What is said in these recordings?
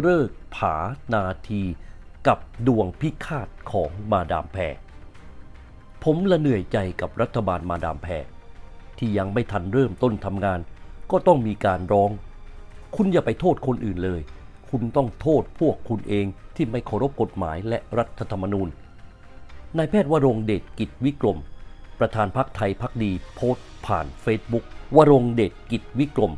เลิกผานาทีกับดวงพิฆาตของมาดามแพรผมละเหนื่อยใจกับรัฐบาลมาดามแพรที่ยังไม่ทันเริ่มต้นทำงาน ก็ต้องมีการร้อง คุณอย่าไปโทษคนอื่นเลย คุณต้องโทษพวกคุณเองที่ไม่เคารพกฎหมายและรัฐธรรมนูญนายแพทย์วรงเดชกิจวิกรม ประธานพักไทยพักดีโพสต์ผ่านเฟซบุ๊กวรงเดชกิจวิกรม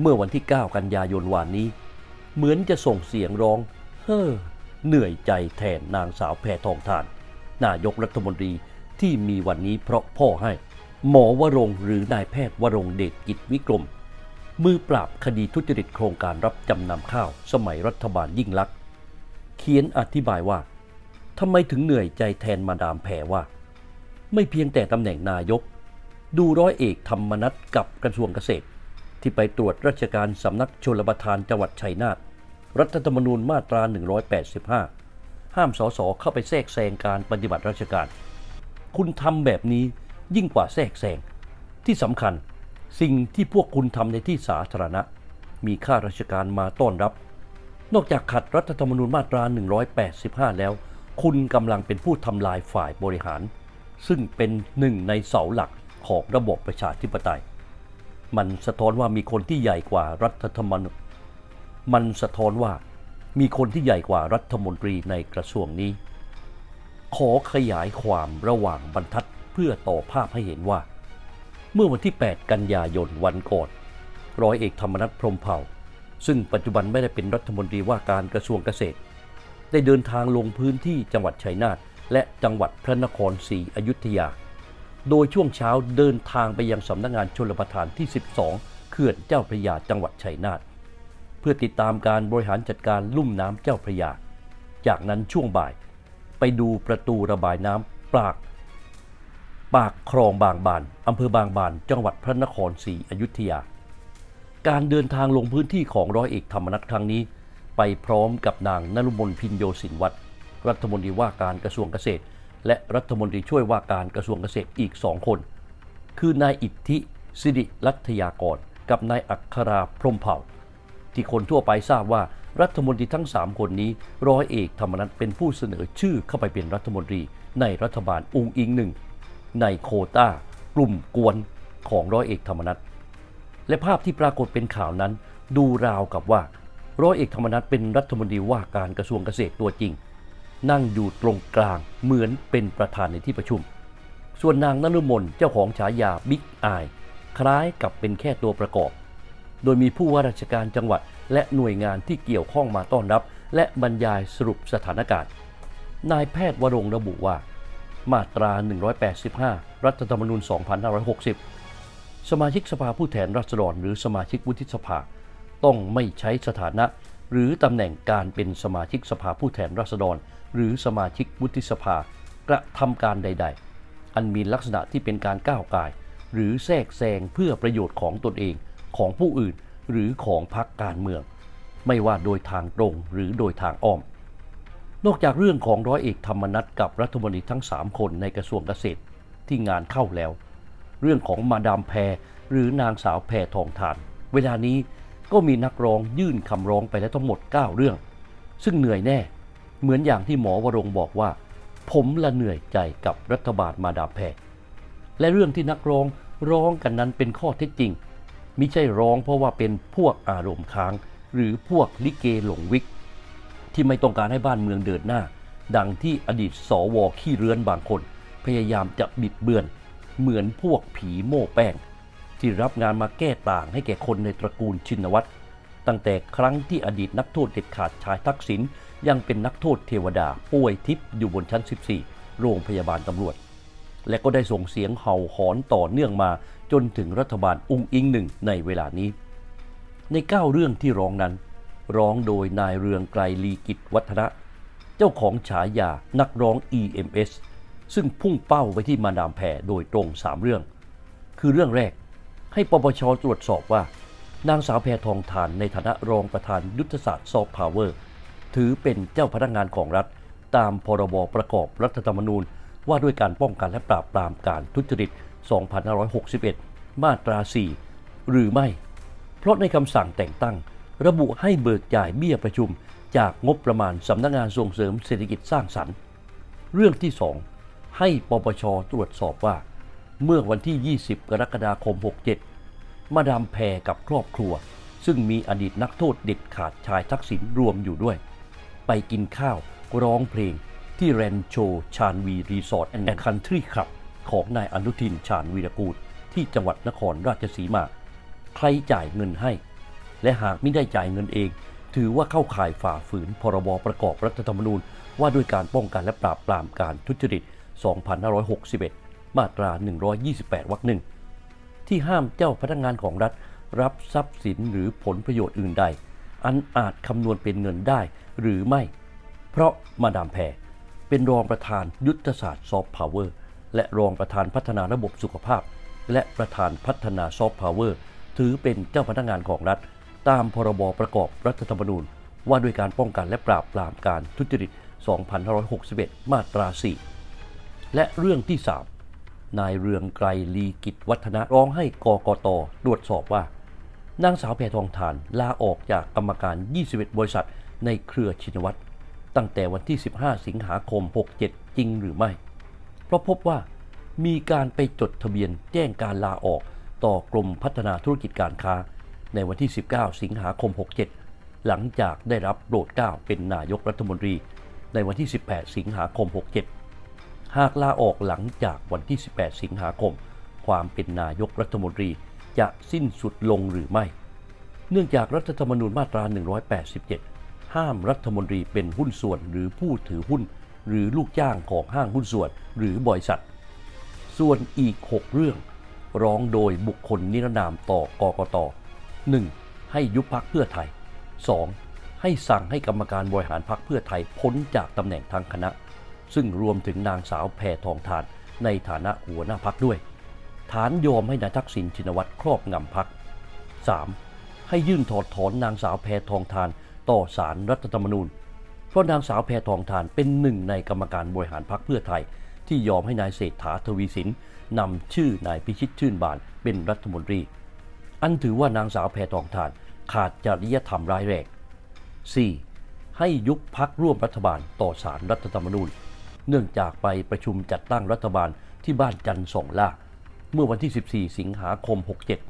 เมื่อวันที่ 9 กันยายนวานนี้ เหมือนจะส่งเสียงร้อง เฮ้อ เหนื่อยใจแทนนางสาวแพทองทาน นายกรัฐมนตรีที่มีวันนี้เพราะพ่อให้ หมอวรงหรือนายแพทย์วรงเดชกิจวิกรม มือปราบคดีทุจริตโครงการรับจำนำข้าว สมัยรัฐบาลยิ่งลักษณ์เขียนอธิบายว่าทำไมถึงเหนื่อยใจแทนมาดามแพรว่า ไม่เพียงแต่ตำแหน่งนายก ดูร้อยเอกธรรมนัฐกับกระทรวงเกษตร ที่ไปตรวจราชการสำนักชลประทานจังหวัดชัยนาทรัฐธรรมนูญมาตรา 185 ห้ามสสเข้าไปแทรกแซงการปฏิบัติราชการ คุณทำแบบนี้ยิ่งกว่าแทรกแซง ที่สำคัญสิ่งที่พวกคุณทำในที่สาธารณะ มีข้าราชการมาต้อนรับ นอกจากขัดรัฐธรรมนูญมาตรา 185 แล้ว คุณกำลังเป็นผู้ทำลายฝ่ายบริหาร ซึ่งเป็นหนึ่งในเสาหลักของระบบประชาธิปไตย มันสะท้อนว่ามีคนที่ใหญ่กว่ารัฐธรรมนูญมันสะท้อนว่ามีคนที่ใหญ่กว่ารัฐมนตรีในกระทรวงนี้ ขอขยายความระหว่างบรรทัดเพื่อต่อภาพให้เห็นว่า เมื่อวันที่ 8 กันยายนวันก่อนร้อยเอกธรรมนัฐพรมเผ่า ซึ่งปัจจุบันไม่ได้เป็นรัฐมนตรีว่าการกระทรวงเกษตร ได้เดินทางลงพื้นที่จังหวัดชัยนาทและจังหวัดพระนครศรีอยุธยา โดยช่วงเช้าเดินทางไปยังสำนักงานชลประทานที่ 12 เขื่อนเจ้าพระยาจังหวัดชัยนาทเพื่อติดตามการบริหารจัดการลุ่มน้ำเจ้าพระยา จากนั้นช่วงบ่าย ไปดูประตูระบายน้ำปาก ปากคลองบางบานอำเภอบางบาน จังหวัดพระนครศรีอยุธยา การเดินทางลงพื้นที่ของร้อยเอกธรรมนัฐครั้งนี้ ไปพร้อมกับนางนรุมนพินโยสินวัตรรัฐมนตรีว่าการกระทรวงเกษตร และรัฐมนตรีช่วยว่าการกระทรวงเกษตรอีกสองคน คือนายอิทธิสิริรัตยากร กับนายอัคราพรมเผ่า ที่คนทั่วไปทราบว่ารัฐมนตรีทั้ง 3 คนนี้ร้อยเอกธรรมนัฐเป็นผู้เสนอชื่อเข้าไปเป็นรัฐมนตรีในรัฐบาลอุงอิงหนึ่งในโคต้ากลุ่มกวนของร้อยเอกธรรมนัฐและภาพที่ปรากฏเป็นข่าวนั้น ดูราวกับว่า ร้อยเอกธรรมนัฐเป็นรัฐมนตรีว่าการกระทรวงเกษตรตัวจริง นั่งอยู่ตรงกลางเหมือนเป็นประธานในที่ประชุม ส่วนนางนฤมลเจ้าของฉายาบิ๊กอายคล้ายกับเป็นแค่ตัวประกอบ โดยมีผู้ว่าราชการจังหวัด และหน่วยงานที่เกี่ยวข้องมาต้อนรับ และบรรยายสรุปสถานการณ์ นายแพทย์วรงระบุว่า มาตรา 185 รัฐธรรมนูญ 2560 สมาชิกสภาผู้แทนราษฎรหรือสมาชิกวุฒิสภา ต้องไม่ใช้สถานะ หรือตำแหน่งการเป็นสมาชิกสภาผู้แทนราษฎร หรือสมาชิกวุฒิสภากระทำการใด ๆ อันมีลักษณะที่เป็นการก้าวไก่ายหรือแทรกแซงเพื่อประโยชน์ของตนเองของผู้อื่นหรือของพรรคการเมือง ไม่ว่าโดยทางตรงหรือโดยทางอ้อม นอกจากเรื่องของร้อยเอกธรรมนัฐกับรัฐมนตรีทั้ง 3 คนในกระทรวงเกษตรที่งานเข้าแล้ว เรื่องของมาดามแพรหรือนางสาวแพรทองทาน เวลานี้ ก็มีนักร้องยื่นคำร้องไปแล้วทั้งหมด 9 เรื่อง ซึ่งเหนื่อยแน่ เหมือนอย่างที่หมอวรงบอกว่า ผมละเหนื่อยใจกับรัฐบาลมาดามแพรและเรื่องที่นักร้องร้องกันนั้นเป็นข้อเท็จจริงมิใช่ร้องเพราะว่าเป็นพวกอารมณ์ค้าง หรือพวกลิเกหลงวิก ที่ไม่ต้องการให้บ้านเมืองเดินหน้า ดังที่อดีตสวขี้เรือนบางคน พยายามจะบิดเบือน เหมือนพวกผีโม่แป้ง ที่รับงานมาแก้ต่างให้แก่คนในตระกูลชินวัตรตั้งแต่ครั้งที่อดีตนักโทษเด็ดขาดชายทักษิณยังเป็นนักโทษเทวดาป่วยทิพย์อยู่บนชั้น 14 โรงพยาบาลตำรวจ และก็ได้ส่งเสียงเห่าหอนต่อเนื่องมาจนถึงรัฐบาลอุ้งอิงหนึ่งในเวลานี้ ใน 9 เรื่องที่ร้องนั้น ร้องโดยนายเรืองไกรลีกิจวัฒนะเจ้าของฉายานักร้อง EMS ซึ่งพุ่งเป้าไปที่มาดามแพรโดยตรง 3 เรื่อง คือเรื่องแรก ให้ปปชตรวจสอบว่า นางสาวแพทองทานในฐานะรองประธานยุทธศาสตร์ซอฟต์พาวเวอร์ถือเป็นเจ้าพนักงานของรัฐ ตามพรบประกอบรัฐธรรมนูญ ว่าด้วยการป้องกันและปราบปรามการทุจริต 2561 มาตรา 4 หรือไม่ เพราะในคำสั่งแต่งตั้ง ระบุให้เบิกจ่ายเบี้ยประชุม จากงบประมาณสำนักงานส่งเสริมเศรษฐกิจสร้างสรรค์ เรื่องที่ 2 ให้ปปชตรวจสอบว่า เมื่อวันที่ 20 กรกฎาคม 67 มาดามแพรกับครอบครัว ซึ่งมีอดีตนักโทษเด็ดขาดชายทักษิณรวมอยู่ด้วย ไปกินข้าวร้องเพลงที่แรนโชชานวีรีสอร์ทแอนด์คันทรีคลับ ของนายอนุทินชาญวีรกูล ที่จังหวัดนครราชสีมา ใครจ่ายเงินให้ และหากไม่ได้จ่ายเงินเอง ถือว่าเข้าข่ายฝ่าฝืนพรบประกอบรัฐธรรมนูญ ว่าด้วยการป้องกันและปราบปรามการทุจริต 2561 มาตรา 128 วรรคหนึ่งที่ห้ามเจ้าพนักงานของรัฐ รับทรัพย์สินหรือผลประโยชน์อื่นใด อันอาจคำนวณเป็นเงินได้หรือไม่ เพราะมาดามแพรเป็นรองประธานยุทธศาสตร์ซอฟต์พาวเวอร์และรองประธานพัฒนาระบบสุขภาพ และประธานพัฒนาซอฟต์พาวเวอร์ถือเป็นเจ้าพนักงานของรัฐ ตามพรบประกอบรัฐธรรมนูญ ว่าด้วยการป้องกันและปราบปรามการทุจริต 2561 มาตรา 4 และเรื่องที่ 3 นายเรืองไกรลีกิจวัฒนะร้องให้กกตตรวจสอบว่า นางสาวแพทองทานลาออกจากกรรมการ 21 บริษัท ในเครือชินวัตรตั้งแต่วันที่ 15 สิงหาคม 67 จริงหรือไม่ เพราะพบว่ามีการไปจดทะเบียนแจ้งการลาออกต่อกรมพัฒนาธุรกิจการค้า ในวันที่ 19 สิงหาคม 67 หลังจากได้รับโปรดเกล้าเป็นนายกรัฐมนตรี ในวันที่ 18 สิงหาคม 67 หากลาออกหลังจากวันที่ 18 สิงหาคม ความเป็นนายกรัฐมนตรีจะสิ้นสุดลงหรือไม่ เนื่องจากรัฐธรรมนูญมาตรา 187 ห้ามรัฐมนตรีเป็นหุ้นส่วนหรือผู้ถือหุ้น หรือลูกจ้างของห้างหุ้นส่วน หรือบริษัท ส่วนอีก 6 เรื่อง ร้องโดยบุคคลนิรนามต่อกกต 1. ให้ยุบพักเพื่อไทย 2. ให้สั่งให้กรรมการบริหารพักเพื่อไทยพ้นจากตำแหน่งทางคณะ ซึ่งรวมถึงนางสาวแพทองทานในฐานะหัวหน้าพักด้วย ฐานยอมให้นายทักษิณชินวัตรครอบงำพัก 3. ให้ยื่นถอดถอนนางสาวแพทองทานต่อสารรัฐธรรมนูญ เพราะนางสาวแพทองทานเป็นหนึ่งในกรรมการบริหารพักเพื่อไทย ที่ยอมให้นายเศรษฐาทวีสินนำชื่อนายพิชิตชื่นบานเป็นรัฐมนตรี อันถือว่านางสาวแพทองทานขาดจริยธรรมร้ายแรง 4. ให้ยุบพักร่วมรัฐบาลต่อสารรัฐธรรมนูญ เนื่องจากไปประชุมจัดตั้งรัฐบาลที่บ้านจันทร์สองล่า เมื่อวันที่ 14 สิงหาคม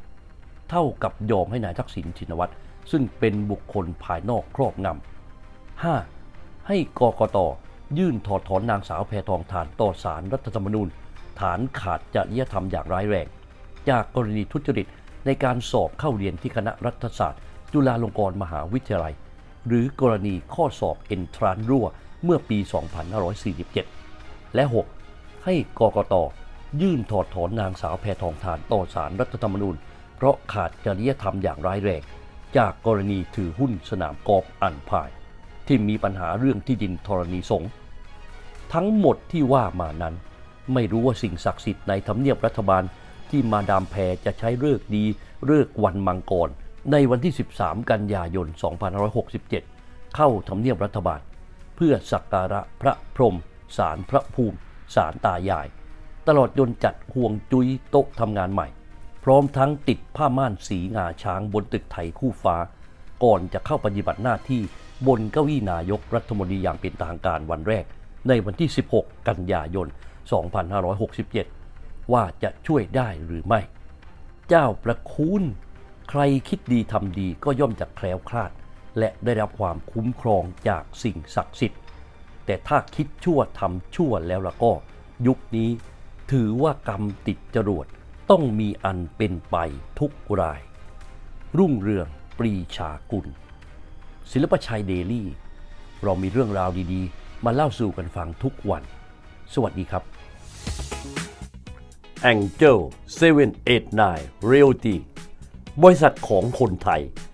67 เท่ากับยอมให้นายทักษิณชินวัตร ซึ่งเป็นบุคคลภายนอกครอบงำ 5. ให้กกตยื่นถอดถอนนางสาวแพทองทานต่อสารรัฐธรรมนูญ ฐานขาดจริยธรรมอย่างร้ายแรง จากกรณีทุจริตในการสอบเข้าเรียนที่คณะรัฐศาสตร์ จุฬาลงกรณ์มหาวิทยาลัย หรือกรณีข้อสอบเอนทรานรั่ว เมื่อปี 2547 และ 6. ให้กกตยื่นถอดถอนนางสาวแพทองทานต่อสารรัฐธรรมนูญ เพราะขาดจริยธรรมอย่างร้ายแรงจากกรณีถือหุ้นสนามกอล์ฟอันพาย ที่มีปัญหาเรื่องที่ดินธรณีสงฆ์ทั้งหมดที่ว่ามานั้น ไม่รู้ว่าสิ่งศักดิ์สิทธิ์ในทำเนียบรัฐบาลที่มาดามแพรจะใช้เลิกดีเลิกวันมังกรในวันที่ 13 กันยายน 2567 เข้าทำเนียบรัฐบาล เพื่อสักการะพระพรหมสารพระภูมิสารตายาย ตลอดจนจัดห่วงจุ้ยโต๊ะทำงานใหม่ พร้อมทั้งติดผ้าม่านสีงาช้างบนตึกไทยคู่ฟ้า ก่อนจะเข้าปฏิบัติหน้าที่บนเก้าอี้นายกรัฐมนตรีอย่างเป็นทางการวันแรก ในวันที่ 16 กันยายน 2567 ว่าจะช่วยได้หรือไม่ เจ้าประคุณใครคิดดีทำดีก็ย่อมจะแคล้วคลาด และได้รับความคุ้มครองจากสิ่งศักดิ์สิทธิ์ แต่ถ้าคิดชั่วทำชั่วแล้วละก็ ยุคนี้ถือว่ากรรมติดจรวดต้องมีอันเป็นไปทุกราย รุ่งเรืองปรีชากุล ศิลปชัยเดลี่ เรามีเรื่องราวดีๆ มาเล่าสู่กันฟังทุกวัน สวัสดีครับ Angel 789 Realty บริษัทของคนไทย